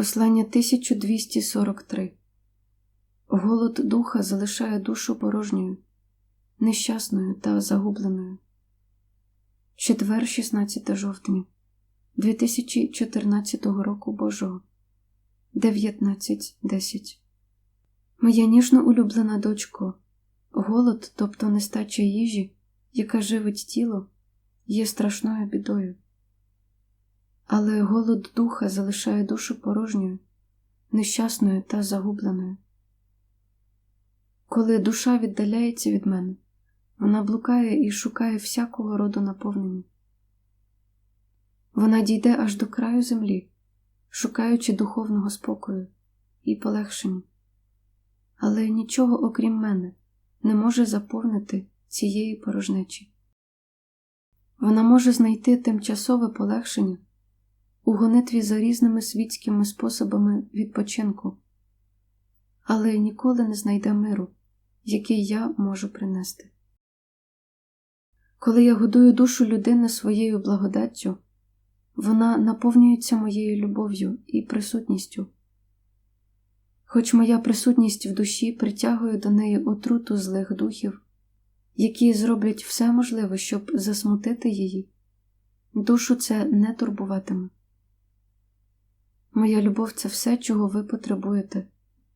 Послання 1243 Голод духа залишає душу порожньою, нещасною та загубленою. Четвер, 16 жовтня 2014 року Божого 19.10 Моя ніжно улюблена дочко, голод, тобто нестача їжі, яка живить тіло, є страшною бідою. Але голод духа залишає душу порожньою, нещасною та загубленою. Коли душа віддаляється від мене, вона блукає і шукає всякого роду наповнення. Вона дійде аж до краю землі, шукаючи духовного спокою і полегшення. Але нічого, окрім мене, не може заповнити цієї порожнечі. Вона може знайти тимчасове полегшення у гонитві за різними світськими способами відпочинку, але ніколи не знайде миру, який я можу принести. Коли я годую душу людини своєю благодаттю, вона наповнюється моєю любов'ю і присутністю. Хоч моя присутність в душі притягує до неї отруту злих духів, які зроблять все можливе, щоб засмутити її, душу це не турбуватиме. Моя любов це все, чого ви потребуєте,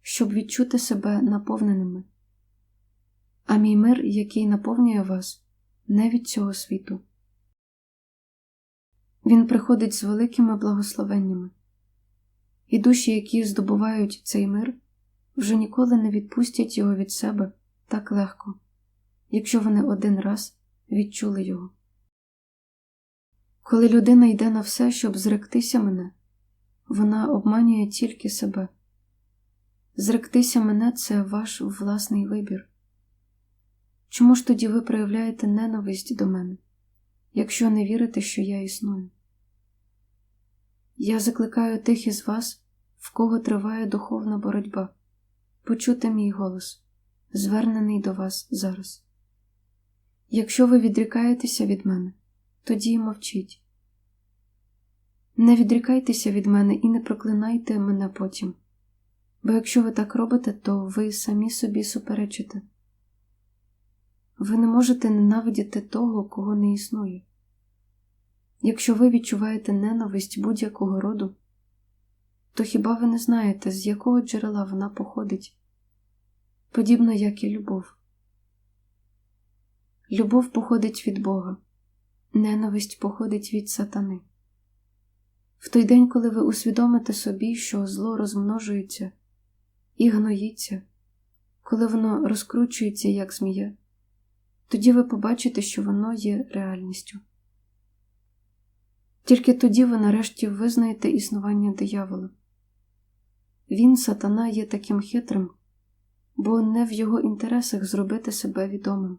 щоб відчути себе наповненими. А мій мир, який наповнює вас, не від цього світу. Він приходить з великими благословеннями, і душі, які здобувають цей мир, вже ніколи не відпустять його від себе так легко, якщо вони один раз відчули його. Коли людина йде на все, щоб зректися мене, вона обманює тільки себе. Зректися мене це ваш власний вибір. Чому ж тоді ви проявляєте ненависть до мене, якщо не вірите, що я існую? Я закликаю тих із вас, в кого триває духовна боротьба, почути мій голос, звернений до вас зараз. Якщо ви відрікаєтеся від мене, тоді мовчіть. Не відрікайтеся від мене і не проклинайте мене потім, бо якщо ви так робите, то ви самі собі суперечите. Ви не можете ненавидіти того, кого не існує. Якщо ви відчуваєте ненависть будь-якого роду, то хіба ви не знаєте, з якого джерела вона походить, подібно як і любов? Любов походить від Бога, ненависть походить від сатани. В той день, коли ви усвідомите собі, що зло розмножується і гноїться, коли воно розкручується, як змія, тоді ви побачите, що воно є реальністю. Тільки тоді ви нарешті визнаєте існування диявола. Він, сатана, є таким хитрим, бо не в його інтересах зробити себе відомим.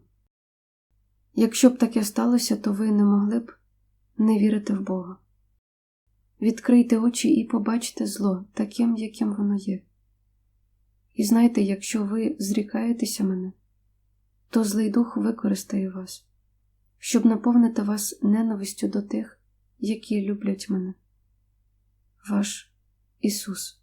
Якщо б таке сталося, то ви не могли б не вірити в Бога. Відкрийте очі і побачите зло таким, яким воно є. І знайте, якщо ви зрікаєтеся мене, то злий дух використає вас, щоб наповнити вас ненавистю до тих, які люблять мене. Ваш Ісус.